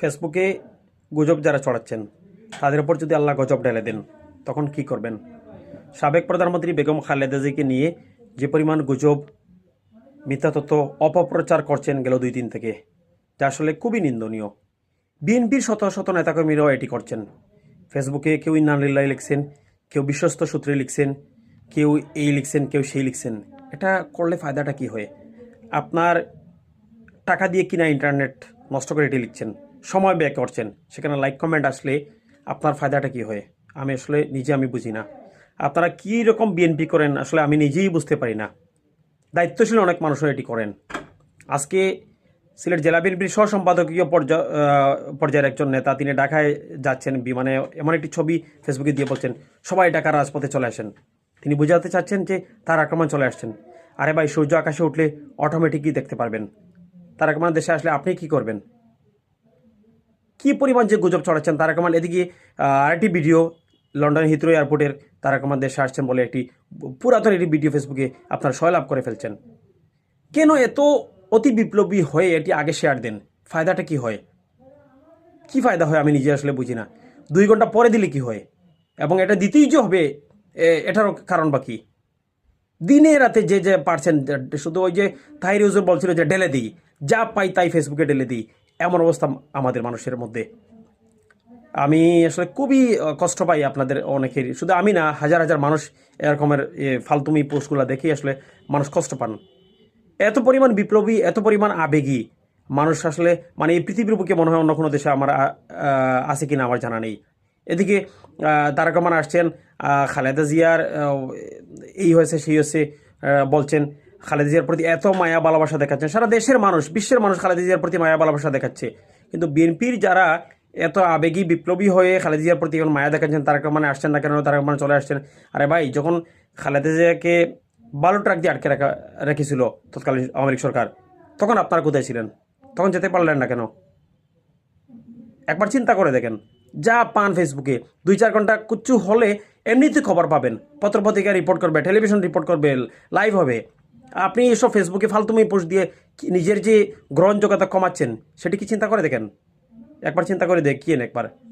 ফেসবুকে গুজব যারা চড়াচ্ছেন তাদের উপর যদি আল্লাহ গজব ঢেলে দেন, তখন কি করবেন? সাবেক প্রধানমন্ত্রী বেগম খালেদা জিকে নিয়ে যে পরিমাণ গুজব, মিথ্যা তথ্য অপপ্রচার করছেন গেল দুই দিন থেকে, যা আসলে খুবই নিন্দনীয়। বিএনপির শত শত নেতাকর্মীরাও এটি করছেন। ফেসবুকে কেউ ইন্নালিল্লাহ লিখছেন, কেউ বিশ্বস্ত সূত্রে লিখছেন, কেউ এই লিখছেন, কেউ সেই লিখছেন। এটা করলে ফায়দাটা কি হয়? আপনার টাকা দিয়ে কিনা ইন্টারনেট নষ্ট করে এটি লিখছেন। সময় ব্যয় করছেন। সেখানে লাইক কমেন্ট আসলে আপনার ফায়দাটা কি হয়? আমি আসলে নিজে আমি বুঝি না। আপনারা কী রকম বিএনপি করেন আসলে আমি নিজেই বুঝতে পারি না। দায়িত্বশীল অনেক মানুষও এটি করেন। আজকে সিলেট জেলা বিএনপির সহ সম্পাদকীয় পর্যা- পর্যায়ের একজন নেতা, তিনি ঢাকায় যাচ্ছেন, বিমানে এমন একটি ছবি ফেসবুকে দিয়ে বলছেন, সবাই ঢাকার রাজপথে চলে আসেন। তিনি বোঝাতে চাচ্ছেন যে তার আক্রমণ চলে আসছেন। আরে ভাই, সূর্য আকাশে উঠলে অটোমেটিকই দেখতে পারবেন। তার আক্রমণ দেশে আসলে আপনি কি করবেন? কি পরিমাণ যে গুজব ছড়াচ্ছেন তারা কমান এদিকে আরেকটি ভিডিও লন্ডন হিথ্রো এয়ারপোর্টের তারা কমান দেশে আসছেন বলে একটি পুরাতন একটি ভিডিও ফেসবুকে আপনার সয়লাভ করে ফেলছেন। কেন এত অতি বিপ্লবী হয়ে এটি আগে শেয়ার দেন? ফায়দাটা কি হয়? কি ফায়দা হয় আমি নিজে আসলে বুঝি না। দুই ঘণ্টা পরে দিলে কি হয়? এবং এটা দিতেই যে হবে এটারও কারণ বা কি? দিনে রাতে যে যে পারছেন, শুধু ওই যে তাহির ইউজুর বলছিল যে ডেলে দিই। যা পাই তাই ফেসবুকে ডেলে দিই। এমন অবস্থা আমাদের মানুষের মধ্যে। আমি আসলে খুবই কষ্ট পাই আপনাদের অনেকের। শুধু আমি না হাজার হাজার মানুষ এরকমের ফালতুমি পোস্টগুলো দেখে আসলে মানুষ কষ্ট পান। এত পরিমাণ বিপ্লবী এত পরিমাণ আবেগী মানুষ আসলে মানে এই পৃথিবীর বুকে মনে হয় অন্য কোনো দেশে আমার আছে কিনা আমার জানা নেই। এদিকে আহ, তারেক আসছেন খালেদা জিয়ার এই হয়েছে সেই হয়েছে বলছেন খালেদা জিয়ার প্রতি এত মায়া, ভালোবাসা দেখাচ্ছেন সারা দেশের মানুষ, বিশ্বের মানুষ খালেদা জিয়ার প্রতি মায়া, ভালোবাসা দেখাচ্ছে। কিন্তু বিএনপির যারা এত আবেগী, বিপ্লবী হয়ে খালেদা জিয়ার প্রতি এখন মায়া দেখাচ্ছেন তারেক রহমান আসছেন না কেন? তারেক রহমান চলে আসছেন। আরে ভাই, যখন খালেদা বারো ট্রাক দিয়ে আটকে রাখা, রেখেছিল তৎকালীন আওয়ামী লীগ সরকার, তখন আপনারা কোথায় ছিলেন? তখন যেতে পারলেন না কেন? একবার চিন্তা করে দেখেন। যা পান ফেসবুকে, দুই চার ঘণ্টা কুচ্ছু হলে এমনিতে খবর পাবেন। পত্রপত্রিকা রিপোর্ট করবে টেলিভিশন রিপোর্ট করবে লাইভ হবে। আপনি এসব ফেসবুকে ফালতুমি পোস্ট দিয়ে নিজের যে গ্রহণযোগ্যতা কমাচ্ছেন, সেটি কি চিন্তা করে দেখেন? একবার চিন্তা করে দেখিয়েন একবার।